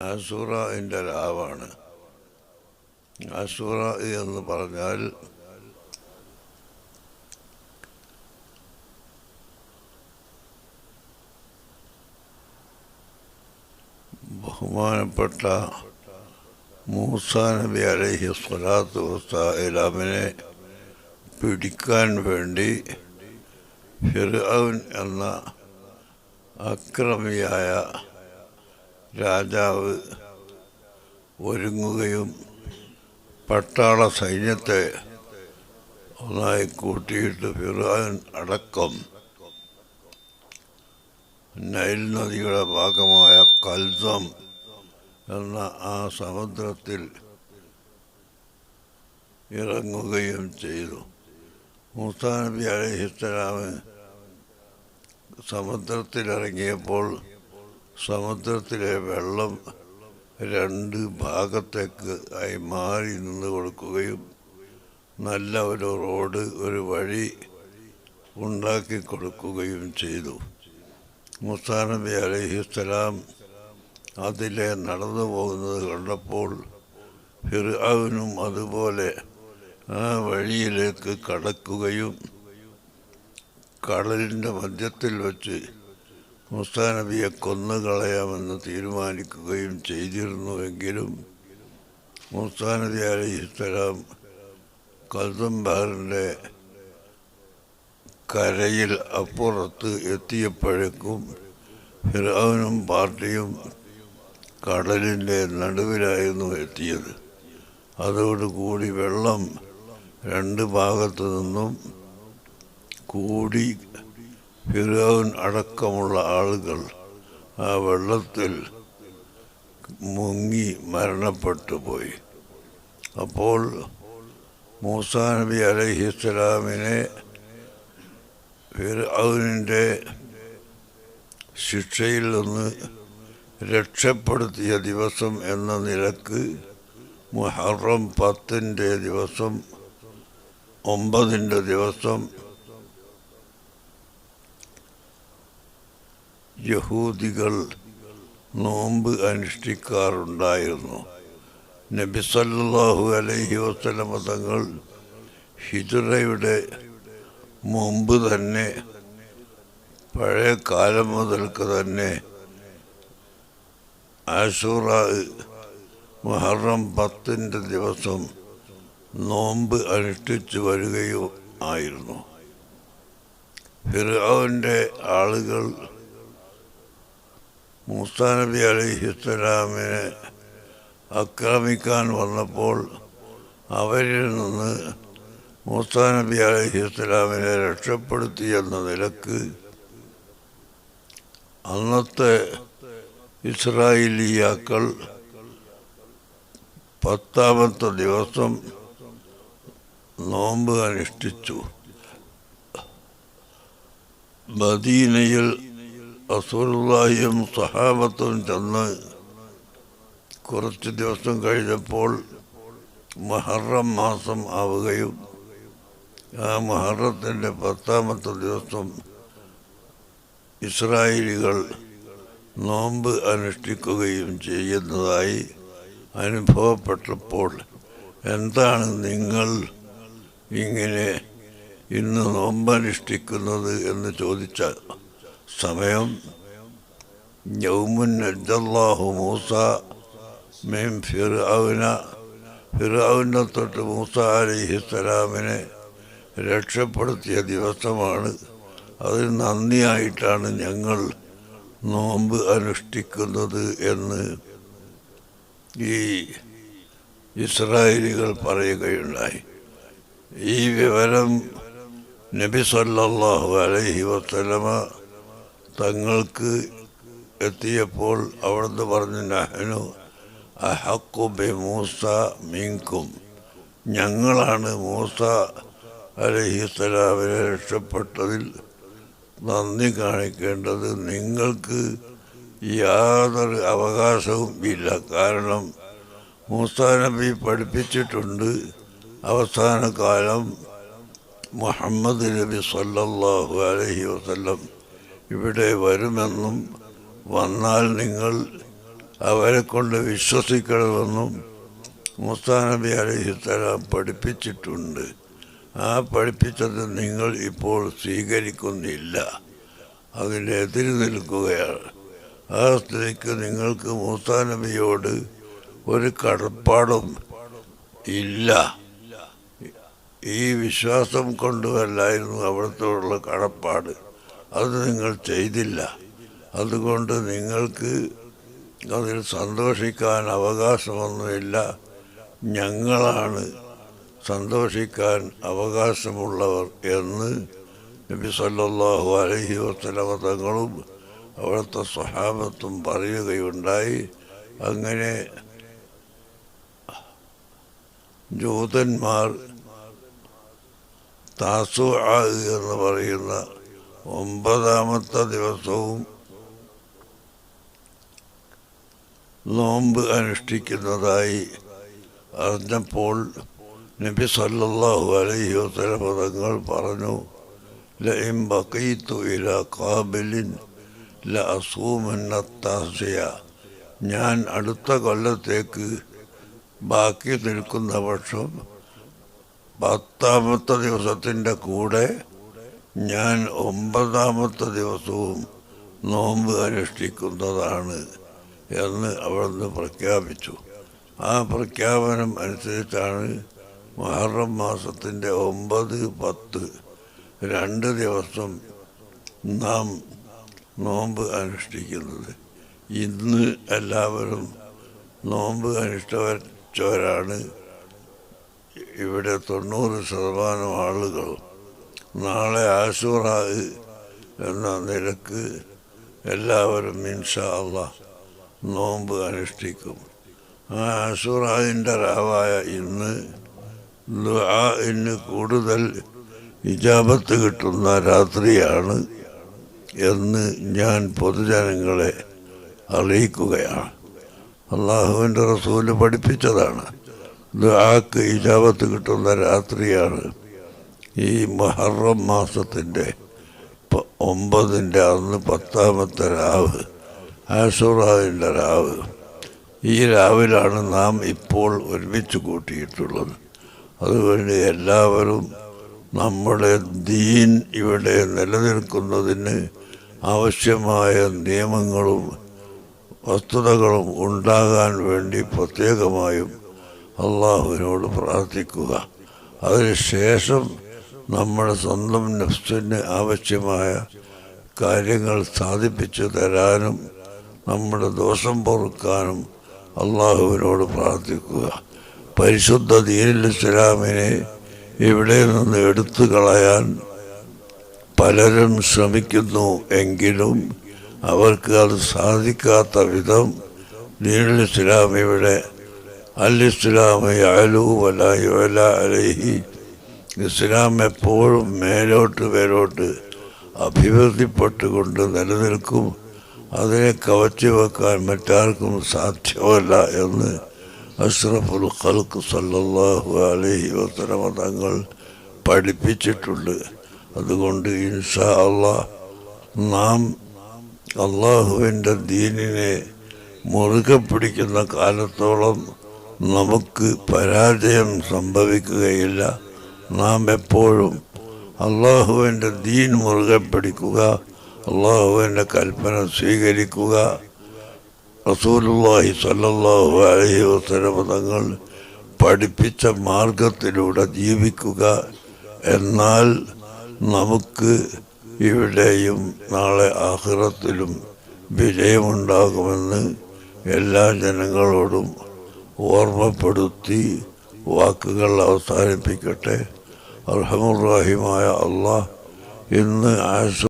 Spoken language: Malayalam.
അസുറ എന്റെ രാവാണ്. അസുറ എന്ന് പറഞ്ഞാൽ ബഹുമാനപ്പെട്ട മൂസ നബി അലൈഹി സ്വലാത്തു വസ്സലാമിനെ പിടിക്കാൻ വേണ്ടി ഫിർഔൻ എന്ന അക്രമിയായ രാജാവ് ഒരുങ്ങുകയും പട്ടാള സൈന്യത്തെ ഒന്നായി കൂട്ടിയിട്ട് ഫിറാൻ അടക്കം നൈൽ നദിയുടെ ഭാഗമായ കൽസം എന്ന ആ സമുദ്രത്തിൽ ഇറങ്ങുകയും ചെയ്തു. മൂസാ നബി അലഹിസ്സലാമ് സമുദ്രത്തിലിറങ്ങിയപ്പോൾ സമുദ്രത്തിലെ വെള്ളം രണ്ട് ഭാഗത്തേക്ക് ആയി മാറി നിന്ന് കൊടുക്കുകയും നല്ല ഒരു റോഡ് ഒരു വഴി ഉണ്ടാക്കി കൊടുക്കുകയും ചെയ്തു. മുസാ നബി അലഹിസ്സലാം അതിലെ നടന്നു പോകുന്നത് കണ്ടപ്പോൾ ഫിർആവിനും അതുപോലെ ആ വഴിയിലേക്ക് കടക്കുകയും കടലിന്റെ മധ്യത്തിൽ വെച്ച് മുസാ നബിയെ കൊന്നുകളയാമെന്ന് തീരുമാനിക്കുകയും ചെയ്തിരുന്നുവെങ്കിലും മുസ്താ നബി അലഹിസ്സലാം കൽദംബാറിന്റെ കരയിൽ അപ്പുറത്ത് എത്തിയപ്പോഴേക്കും ഫിറാവിനും പാർട്ടിയും കടലിന്റെ നടുവിലായിരുന്നു എത്തിയത്. അതോടുകൂടി വെള്ളം രണ്ട് ഭാഗത്തു നിന്നും കൂടി ഫിറോൻ അടക്കമുള്ള ആളുകൾ ആ വെള്ളത്തിൽ മുങ്ങി മരണപ്പെട്ടു പോയി അപ്പോൾ മൂസാ നബി അലഹിസ്സലാമിനെ ഫിറൌനിന്റെ ശിക്ഷയിൽ നിന്ന് രക്ഷപ്പെടുത്തിയ ദിവസം എന്ന നിലയ്ക്ക് മുഹറം പത്തിന്റെ ദിവസം ഒമ്പതിന്റെ ദിവസം യഹൂദികൾ നോമ്പ് അനുഷ്ഠിക്കാറുണ്ടായിരുന്നു. നബി സല്ലല്ലാഹു അലൈഹി വസല്ലമ തങ്ങൾ ഹിജറയുടെ മുമ്പ് തന്നെ പഴയ കാലം മുതൽക്ക് തന്നെ ആശൂറ മുഹറം പത്തിന്റെ ദിവസം നോമ്പ് അനുഷ്ഠിച്ചു വരികയും ആയിരുന്നു. ഫിറോവിന്റെ ആളുകൾ മൂസാ നബി അലഹിസ്സലാമിനെ ആക്രമിക്കാൻ വന്നപ്പോൾ അവരിൽ നിന്ന് മൂസാ നബി അലഹിസ്സലാമിനെ രക്ഷപ്പെടുത്തി എന്ന നിലയ്ക്ക് അന്നത്തെ ഇസ്രായേലിയാക്കൾ പത്താമത്തെ ദിവസം നോമ്പ് അനുഷ്ഠിച്ചു. മദീനയിൽ അസുറുല്ലാഹിയും സഹാബത്തും ചെന്ന് കുറച്ച് ദിവസം കഴിഞ്ഞപ്പോൾ മഹറം മാസം ആവുകയും ആ മഹറത്തിന്റെ പത്താമത്തെ ദിവസം ഇസ്രായേലികൾ നോമ്പ് അനുഷ്ഠിക്കുകയും ചെയ്യുന്നതായി അനുഭവപ്പെട്ടപ്പോൾ എന്താണ് നിങ്ങൾ ഇങ്ങനെ ഇന്ന് നോമ്പനുഷ്ഠിക്കുന്നത് എന്ന് ചോദിച്ച സമയം. യൗമുൻ നജ്ജല്ലാഹു മൂസ മീം ഫിർഔന. ഫിർഔനെ തൊട്ട് മൂസ അലിഹിസ്സലാമിനെ രക്ഷപ്പെടുത്തിയ ദിവസമാണ്. അതിന് നന്ദിയായിട്ടാണ് ഞങ്ങൾ നോമ്പ് അനുഷ്ഠിക്കുന്നത് എന്ന് ഈ ഇസ്രായേലികൾ പറയുകയുണ്ടായി. ഈ വിവരം നബി സല്ലാഹു അലൈഹി വസല്ലമ തങ്ങൾക്ക് എത്തിയപ്പോൾ അവിടുന്ന് പറഞ്ഞു നഹനു അഹക്കു ബി മൂസ മീൻകും ഞങ്ങളാണ് മൂസ അലഹിസ്സലാമിനെ രക്ഷപ്പെട്ടതിൽ നന്ദി കാണിക്കേണ്ടത്. നിങ്ങൾക്ക് യാതൊരു അവകാശവും ഇല്ല. കാരണം മൂസ നബി പഠിപ്പിച്ചിട്ടുണ്ട് അവസാന കാലം മുഹമ്മദ് നബി സല്ലല്ലാഹു അലഹി വസല്ലം ഇവിടെ വരുമെന്നും വന്നാൽ നിങ്ങൾ അവരെ കൊണ്ട് വിശ്വസിക്കണമെന്നും മുസ്താ നബി അലഹിസ്സലാം പഠിപ്പിച്ചിട്ടുണ്ട്. ആ പഠിപ്പിച്ചത് നിങ്ങൾ ഇപ്പോൾ സ്വീകരിക്കുന്നില്ല. അതിനെതിര് നിൽക്കുകയാണ്. ആ സ്ഥിതിക്ക് നിങ്ങൾക്ക് മൂസാ നബിയോട് ഒരു കടപ്പാടും ഇല്ല. ഈ വിശ്വാസം കൊണ്ടുമല്ലായിരുന്നു അവിടത്തോടുള്ള കടപ്പാട്. അത് നിങ്ങൾ ചെയ്തില്ല. അതുകൊണ്ട് നിങ്ങൾക്ക് അതിൽ സന്തോഷിക്കാൻ അവകാശമൊന്നുമില്ല. ഞങ്ങളാണ് സന്തോഷിക്കാൻ അവകാശമുള്ളവർ എന്ന് നബി സല്ലാഹു അലഹി വസ്ലമ തങ്ങളും അവിടുത്തെ സ്വഹാബത്തും പറയുകയുണ്ടായി. അങ്ങനെ ജൂതന്മാർ താസു എന്ന് പറയുന്ന ഒമ്പതാമത്തെ ദിവസവും നോമ്പ് അനുഷ്ഠിക്കുന്നതായി അറിഞ്ഞപ്പോൾ നബി സല്ലല്ലാഹു അലൈഹി വസല്ലമ പദങ്ങൾ പറഞ്ഞു ഞാൻ അടുത്ത കൊല്ലത്തേക്ക് ബാക്കി നിൽക്കുന്ന പക്ഷം പത്താമത്തെ ദിവസത്തിന്റെ കൂടെ ഞാൻ ഒമ്പതാമത്തെ ദിവസവും നോമ്പ് അനുഷ്ഠിക്കുന്നതാണ് എന്ന് അവിടുന്ന് പ്രഖ്യാപിച്ചു. ആ പ്രഖ്യാപനം അനുസരിച്ചാണ് മുഹറം മാസത്തിന്റെ ഒമ്പത് പത്ത് രണ്ട് ദിവസം നാം നോമ്പ് അനുഷ്ഠിക്കുന്നത്. ഇന്ന് എല്ലാവരും നോമ്പ് അനുഷ്ഠിച്ചവരാണ്. ഇവിടെ തൊണ്ണൂറ് ശതമാനം ആളുകൾ നാളെ ആശൂറ എന്ന നിലയ്ക്ക് എല്ലാവരും ഇൻഷാ അള്ളാ നോമ്പ് അനുഷ്ഠിക്കും. ആ ആശൂറാവിന്റെ രാവായ ഇന്ന് ഇന്ന് കൂടുതൽ ഇജാബത്ത് കിട്ടുന്ന രാത്രിയാണ് എന്ന് ഞാൻ പൊതുജനങ്ങളെ അറിയിക്കുകയാണ്. അള്ളാഹുവിന്റെ റസൂൽ പഠിപ്പിച്ചതാണ്. ദുആക്ക് ഇജാബത്ത് കിട്ടുന്ന രാത്രിയാണ്. ഈ മഹറം മാസത്തിന്റെ ഒമ്പതിന്റെ അന്ന് പത്താമത്തെ രാവ് ആസുറാവിന്റെ രാവ്. ഈ രാവിലാണ് നാം ഇപ്പോൾ ഒരുമിച്ച് കൂട്ടിയിട്ടുള്ളത്. അതുകൊണ്ട് എല്ലാവരും നമ്മുടെ ദീൻ ഇവിടെ നിലനിൽക്കുന്നതിന് ആവശ്യമായ നിയമങ്ങളും വസ്തുതകളും ഉണ്ടാകാൻ വേണ്ടി പ്രത്യേകമായും അള്ളാഹുവിനോട് പ്രാർത്ഥിക്കുക. അതിനുശേഷം നമ്മുടെ സ്വന്തം നഫ്സിന് ആവശ്യമായ കാര്യങ്ങൾ സാധിപ്പിച്ചു തരാനും നമ്മുടെ ദോഷം പൊറുക്കാനും അള്ളാഹുവിനോട് പ്രാർത്ഥിക്കുക. പരിശുദ്ധ ദീനിൽ ഇസ്ലാമിനെ ഇവിടെ നിന്ന് എടുത്തു കളയാൻ പലരും ശ്രമിക്കുന്നു എങ്കിലും അവർക്ക് അത് സാധിക്കാത്ത വിധം ദീനുൽ ഇസ്ലാം ഇവിടെ അൽ ഇസ്ലാം യാലു വല യുവല അലഹി ഇസ്ലാം എപ്പോഴും മേലോട്ട് മേലോട്ട് അഭിവൃദ്ധിപ്പെട്ടുകൊണ്ട് നിലനിൽക്കും. അതിനെ കവച്ചു വെക്കാൻ മറ്റാർക്കും സാധ്യമല്ല എന്ന് അഷ്റഫുൽ ഖൽക്ക് സല്ലാഹു അലഹി വസ്ലമ തങ്ങൾ പഠിപ്പിച്ചിട്ടുണ്ട്. അതുകൊണ്ട് ഇൻഷാ അള്ളാഹ് നാം അള്ളാഹുവിന്റെ ദീനിനെ മുറുകെ പിടിക്കുന്ന കാലത്തോളം നമുക്ക് പരാജയം സംഭവിക്കുകയില്ല. നാം എപ്പോഴും അള്ളാഹുവിന്റെ ദീൻ മുറുകെ പിടിക്കുക അള്ളാഹുവിന്റെ കൽപ്പന സ്വീകരിക്കുക. റസൂലുള്ളാഹി സ്വല്ലല്ലാഹു അലൈഹി വസല്ലം പഠിപ്പിച്ച മാർഗത്തിലൂടെ ജീവിക്കുക. എന്നാൽ നമുക്ക് ഇവിടെയും നാളെ ആഹ്റത്തിലും വിജയമുണ്ടാകുമെന്ന് എല്ലാ ജനങ്ങളോടും ഓർമ്മപ്പെടുത്തി വാക്കുകൾ അവസാനിപ്പിക്കട്ടെ. അർഹമുറാഹിമായ അള്ളാഹ് ഇന്ന് ആശ